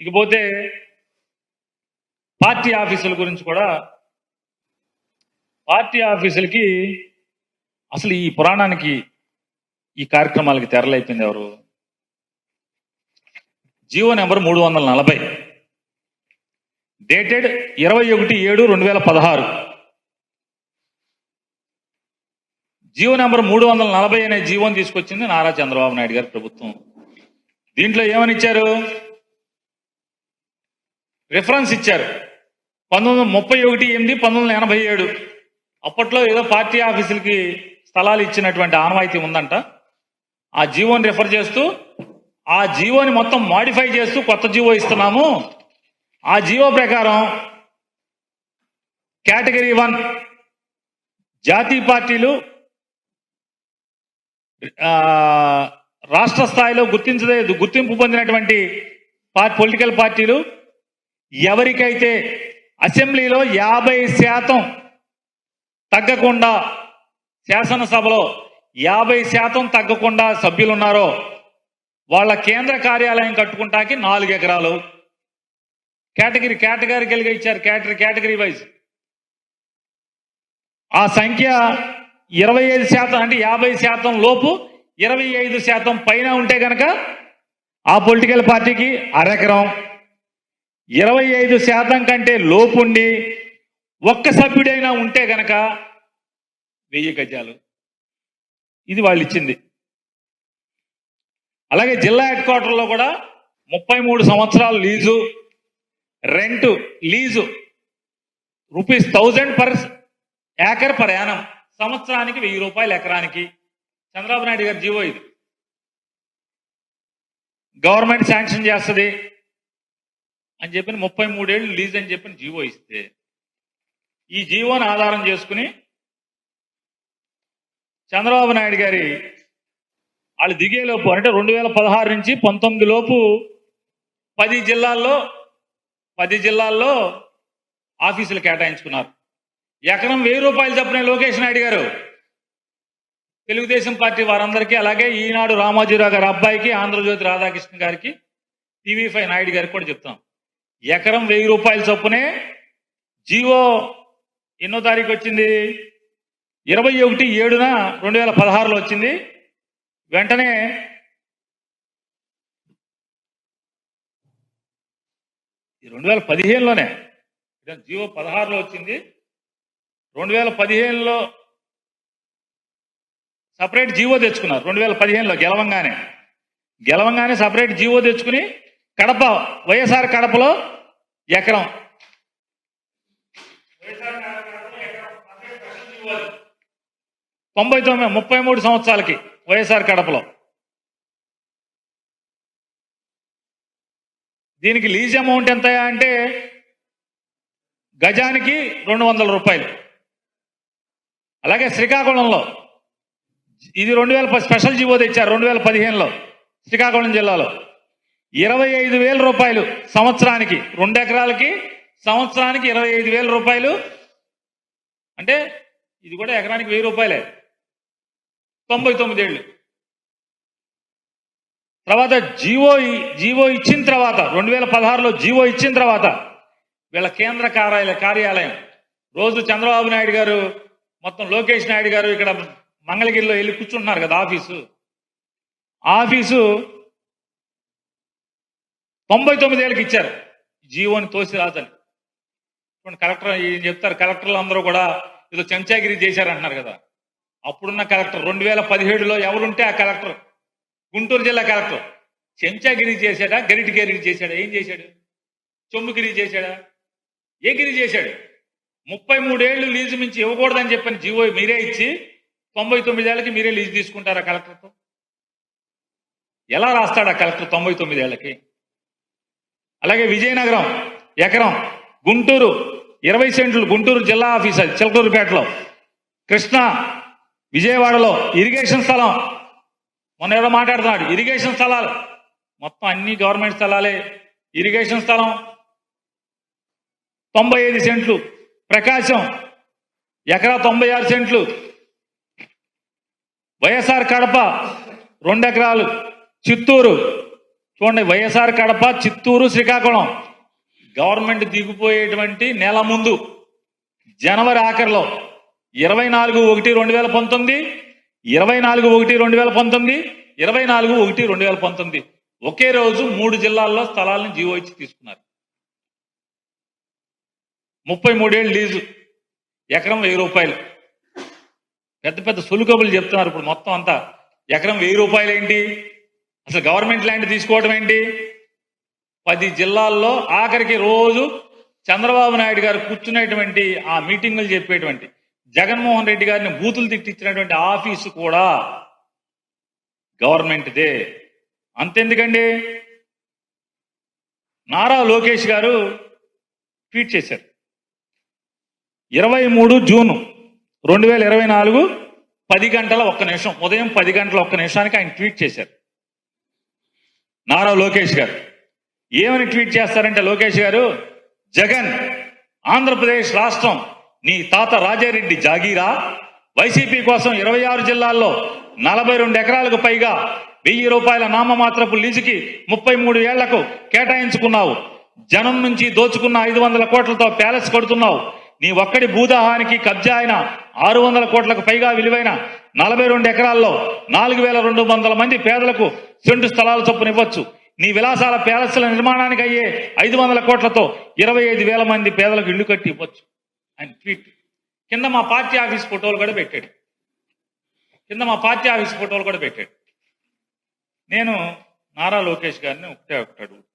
ఇకపోతే పార్టీ ఆఫీసుల గురించి కూడా పార్టీ ఆఫీసులకి అసలు ఈ పురాణానికి ఈ కార్యక్రమాలకి తెరలైపోయింది ఎవరు? జీవో నెంబర్ మూడు వందల నలభై. డేటెడ్ ఇరవై ఒకటి ఏడు రెండు వేల పదహారు. జీవో నెంబర్ మూడు వందల నలభై అనే జీవోని తీసుకొచ్చింది నారా చంద్రబాబు నాయుడు గారి ప్రభుత్వం. దీంట్లో ఏమని ఇచ్చారు? రిఫరెన్స్ ఇచ్చారు. పంతొమ్మిది వందల ముప్పై ఒకటి ఎనిమిది పంతొమ్మిది వందల ఎనభై ఏడు. అప్పట్లో ఏదో పార్టీ ఆఫీసులకి స్థలాలు ఇచ్చినటువంటి ఆనవాయితీ ఉందంట. ఆ జీవోని రిఫర్ చేస్తూ ఆ జీవోని మొత్తం మాడిఫై చేస్తూ కొత్త జీవో ఇస్తున్నాము. ఆ జీవో ప్రకారం కేటగిరీ వన్ జాతీయ పార్టీలు రాష్ట్ర స్థాయిలో గుర్తించదే గుర్తింపు పొందినటువంటి పొలిటికల్ పార్టీలు ఎవరికైతే అసెంబ్లీలో యాభై శాతం తగ్గకుండా శాసనసభలో యాభై శాతం తగ్గకుండా సభ్యులు ఉన్నారో వాళ్ళ కేంద్ర కార్యాలయం కట్టుకుంటాకి నాలుగు ఎకరాలు. కేటగిరీ కలిగి ఇచ్చారు కేటగిరీ కేటగిరీ వైజ్. ఆ సంఖ్య ఇరవై ఐదు శాతం అంటే యాభై శాతం లోపు ఇరవై ఐదు శాతం పైన ఉంటే గనక ఆ పొలిటికల్ పార్టీకి అరెకరం. ఇరవై ఐదు శాతం కంటే లోపుండి ఒక్క సభ్యుడైనా ఉంటే గనక వెయ్యి గజాలు. ఇది వాళ్ళు ఇచ్చింది. అలాగే జిల్లా హెడ్ క్వార్టర్లో కూడా ముప్పై మూడు సంవత్సరాలు lease rent lease rupees thousand per acre per annum సంవత్సరానికి వెయ్యి రూపాయలు ఎకరానికి. చంద్రబాబు నాయుడు గారి జీవో ఇది. గవర్నమెంట్ శాంక్షన్ చేస్తుంది. అని చెప్పిన ముప్పై మూడేళ్ళు లీజ్ అని చెప్పిన జీవో ఇస్తే ఈ జీవోని ఆధారం చేసుకుని చంద్రబాబు నాయుడు గారి వాళ్ళు దిగేలోపు అంటే రెండు వేల పదహారు నుంచి పంతొమ్మిది లోపు పది జిల్లాల్లో పది జిల్లాల్లో ఆఫీసులు కేటాయించుకున్నారు. ఎకరం వెయ్యి రూపాయలు చెప్పిన లోకేష్ నాయుడు గారు. తెలుగుదేశం పార్టీ వారందరికీ అలాగే ఈనాడు రామోజీరావు గారి అబ్బాయికి ఆంధ్రజ్యోతి రాధాకృష్ణ గారికి టీవీ ఫైవ్ నాయుడు గారికి కూడా చెప్తాం. ఎకరం వెయ్యి రూపాయల చొప్పునే జీవో ఎన్నో తారీఖు వచ్చింది? ఇరవై ఒకటి ఏడున రెండు వేల పదహారులో వచ్చింది. వెంటనే రెండు వేల పదిహేనులోనే జీవో పదహారులో వచ్చింది. రెండు వేల పదిహేనులో సపరేట్ జీవో తెచ్చుకున్నారు. రెండు వేల పదిహేనులో గెలవంగానే. గెలవంగానే సపరేట్ జీవో తెచ్చుకుని కడప వైఎస్ఆర్ కడపలో ఎకరం. తొంభై తొమ్మిది ముప్పై మూడు సంవత్సరాలకి వైఎస్ఆర్ కడపలో. దీనికి లీజ్ అమౌంట్ ఎంత అంటే గజానికి రెండు వందల రూపాయలు. అలాగే శ్రీకాకుళంలో ఇది రెండు వేల స్పెషల్ జీవో తెచ్చారు రెండు వేల పదిహేనులో శ్రీకాకుళం జిల్లాలో. ఇరవై ఐదు వేల రూపాయలు సంవత్సరానికి రెండు ఎకరాలకి సంవత్సరానికి ఇరవై ఐదు వేల రూపాయలు. అంటే ఇది కూడా ఎకరానికి వెయ్యి రూపాయలే. తొంభై తొమ్మిదేళ్ళు. తర్వాత జీవో జీవో ఇచ్చిన తర్వాత రెండు వేల పదహారులో జీవో ఇచ్చిన తర్వాత వీళ్ళ కేంద్ర కార్యాలయ కార్యాలయం. రోజు చంద్రబాబు నాయుడు గారు మొత్తం లోకేష్ నాయుడు గారు ఇక్కడ మంగళగిరిలో వెళ్ళి కూర్చుంటున్నారు కదా ఆఫీసు. ఆఫీసు తొంభై తొమ్మిది ఏళ్ళకి ఇచ్చారు. జీవోని తోసి రాదని కలెక్టర్ ఏం చెప్తారు కలెక్టర్లు అందరూ కూడా ఏదో చెంచాగిరి చేశారంటున్నారు కదా. అప్పుడున్న కలెక్టర్ రెండు వేల పదిహేడులో ఎవరుంటే ఆ కలెక్టర్? గుంటూరు జిల్లా కలెక్టర్. చెంచాగిరి చేశాడా గరిటిగిరి చేశాడా ఏం చేశాడు? చొమ్ముగిరి చేశాడా? ఏ గిరి చేశాడు? ముప్పై మూడేళ్ళు లీజు మించి ఇవ్వకూడదని చెప్పిన జీవో మీరే ఇచ్చి తొంభై తొమ్మిదేళ్ళకి మీరే లీజు తీసుకుంటారా కలెక్టర్తో? ఎలా రాస్తాడా కలెక్టర్ తొంభై తొమ్మిదేళ్ళకి అలాగే విజయనగరం ఎకరం గుంటూరు ఇరవై సెంట్లు గుంటూరు జిల్లా ఆఫీస్ అది చిలకూరుపేటలో. కృష్ణా విజయవాడలో ఇరిగేషన్ స్థలం. మొన్న ఏదో మాట్లాడుతున్నాడు ఇరిగేషన్ స్థలాలు. మొత్తం అన్ని గవర్నమెంట్ స్థలాలే. ఇరిగేషన్ స్థలం తొంభై ఐదు సెంట్లు. ప్రకాశం ఎకరా తొంభై ఆరు సెంట్లు. వైఎస్ఆర్ కడప రెండు ఎకరాలు. చిత్తూరు చూడండి వైఎస్ఆర్ కడప చిత్తూరు శ్రీకాకుళం. గవర్నమెంట్ దిగిపోయేటువంటి నెల ముందు జనవరి ఆఖరిలో ఇరవై నాలుగు ఒకటి రెండు వేల పంతొమ్మిది ఇరవై నాలుగు ఒకటి రెండు వేల పంతొమ్మిది ఇరవై నాలుగు ఒకటి రెండు వేల పంతొమ్మిది. ఒకే రోజు మూడు జిల్లాల్లో స్థలాలను జీవో ఇచ్చి తీసుకున్నారు. ముప్పై మూడేళ్ళు లీజు. ఎకరం వెయ్యి రూపాయలు. పెద్ద పెద్ద సులుకబులు చెప్తున్నారు ఇప్పుడు మొత్తం అంతా. ఎకరం వెయ్యి రూపాయలు ఏంటి అసలు గవర్నమెంట్ ల్యాండ్ తీసుకోవడం ఏంటి? పది జిల్లాల్లో ఆఖరికి రోజు చంద్రబాబు నాయుడు గారు కూర్చునేటువంటి ఆ మీటింగులు చెప్పేటువంటి జగన్మోహన్ రెడ్డి గారిని బూతులు తిట్టించినటువంటి ఆఫీసు కూడా గవర్నమెంట్దే. అంతెందుకండి? నారా లోకేష్ గారు ట్వీట్ చేశారు. ఇరవై మూడు జూను రెండు వేల ఇరవై నాలుగు పది గంటల ఒక్క నిమిషం ఉదయం పది గంటల ఒక్క నిమిషానికి ఆయన ట్వీట్ చేశారు. నారా లోకేష్ గారు. ఏమని ట్వీట్ చేస్తారంటే లోకేష్ గారు జగన్ ఆంధ్రప్రదేశ్ రాష్ట్రం నీ తాత రాజారెడ్డి జాగీరా. వైసీపీ కోసం ఇరవై ఆరు జిల్లాల్లో నలభై రెండు ఎకరాలకు పైగా వెయ్యి రూపాయల నామమాత్రపు లీజుకి ముప్పై మూడు ఏళ్ళకు కేటాయించుకున్నావు. జనం నుంచి దోచుకున్న ఐదు వందల కోట్లతో ప్యాలెస్ కడుతున్నావు. నీ ఒక్కడి భూదాహానికి కబ్జా అయిన ఆరు వందల కోట్లకు పైగా విలువైన నలభై రెండు ఎకరాల్లో నాలుగు వేల రెండు వందల మంది పేదలకు సెంటు స్థలాల చొప్పున ఇవ్వచ్చు. నీ విలాసాల ప్యాలెస్ల నిర్మాణానికి అయ్యే ఐదు వందల కోట్లతో ఇరవై ఐదు వేల మంది పేదలకు ఇల్లు కట్టి ఇవ్వచ్చు. అని ట్వీట్ కింద మా పార్టీ ఆఫీస్ ఫోటోలు కూడా పెట్టాడు. కింద మా పార్టీ ఆఫీస్ ఫోటోలు కూడా పెట్టాడు. నేను నారా లోకేష్ గారిని ఒకటే ఒకటి అడుగుతాను